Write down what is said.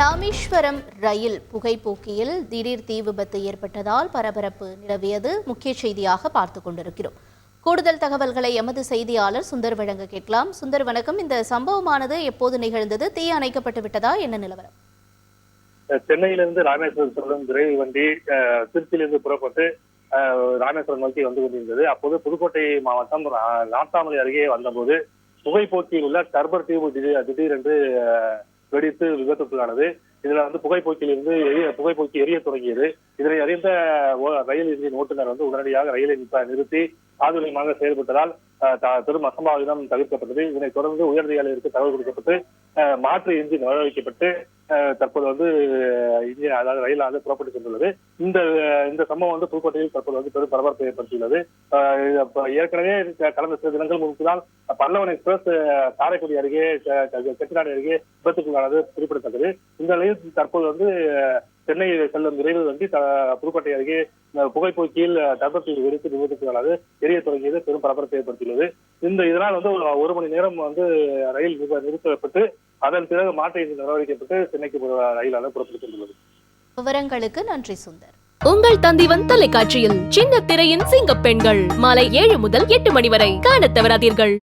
ராமேஸ்வரம் ரயில் புகைப்போக்கியில் திடீர் தீ விபத்து ஏற்பட்டதால் பரபரப்பு நிலவியது. முக்கிய செய்தியாக பார்த்து கொண்டிருக்கிறோம். கூடுதல் தகவல்களை எமது செய்தியாளர் சுந்தர் வழங்க கேட்கலாம். சுந்தர் வணக்கம். இந்த சம்பவமானது எப்போது நிகழ்ந்தது? தீ அணைக்கப்பட்டு விட்டதா? என்ன நிலவரம்? சென்னையிலிருந்து ராமேஸ்வரம் செல்லும் விரைவு வண்டி திருச்சியிலிருந்து புறப்பட்டு ராமேஸ்வரம் நோக்கி வந்து கொண்டிருந்தது. அப்போது புதுக்கோட்டை மாவட்டம் நாட்டாமலை அருகே வந்தபோது புகைப்போக்கியில் உள்ள டர்பர் தீவு திடீர் திடீரென்று வெடித்து விபத்துக்குள்ளானது. இதுல வந்து புகைப்போக்கியிலிருந்து எரிய புகைப்போக்கி எரிய தொடங்கியது. இதனை அறிந்த ஓ- ரயில் எஞ்சின் ஓட்டுநர் வந்து உடனடியாக ரயிலை நிறுத்தி ஆதுரியமாக செயல்பட்டதால் பெரும் அசம்பாவிதம் தவிர்க்கப்பட்டது. இதனைத் தொடர்ந்து உயர்நிலையாளருக்கு தகவல் கொடுக்கப்பட்டு மாற்று எஞ்சின் வரவழைக்கப்பட்டு தற்போது வந்து இந்திய அதாவது ரயிலானது புறப்பட்டு சென்றுள்ளது இந்த இந்த சம்பவம் வந்து புதுக்கோட்டையில் தற்போது வந்து பெரும் பரபரப்பை ஏற்படுத்தியுள்ளது. ஏற்கனவே கடந்த சில தினங்கள் முன்பு தான் பல்லவன் எக்ஸ்பிரஸ் காரைக்குடி அருகே செட்டிநாடு அருகே விபத்துக்குள்ளானது குறிப்பிடத்தக்கது. இந்த நிலையில் தற்போது வந்து சென்னை செல்லும் விரைவு வண்டி த- புதுக்கோட்டை அருகே புகைப்போக்கியில் டர்பத்தில் வெடித்து விபத்துக்குள்ளானது எரிய தொடங்கியது பெரும் பரபரப்பை ஏற்படுத்தியுள்ளது. இந்த இதனால் வந்து ஒரு மணி நேரம் வந்து ரயில் நிறுத்த- நிறுத்தப்பட்டு அதன் பிறகு மாற்று நடவடிக்கப்பட்டு சென்னைக்கு ரயிலானது புறப்பட்டு சென்றுள்ளது. விவரங்களுக்கு நன்றி சுந்தர். உங்கள் தந்திவன் தொலைக்காட்சியில் சின்ன திரையின் சிங்க பெண்கள் மாலை ஏழு முதல் எட்டு மணி வரை காணத் தவறாதீர்கள்.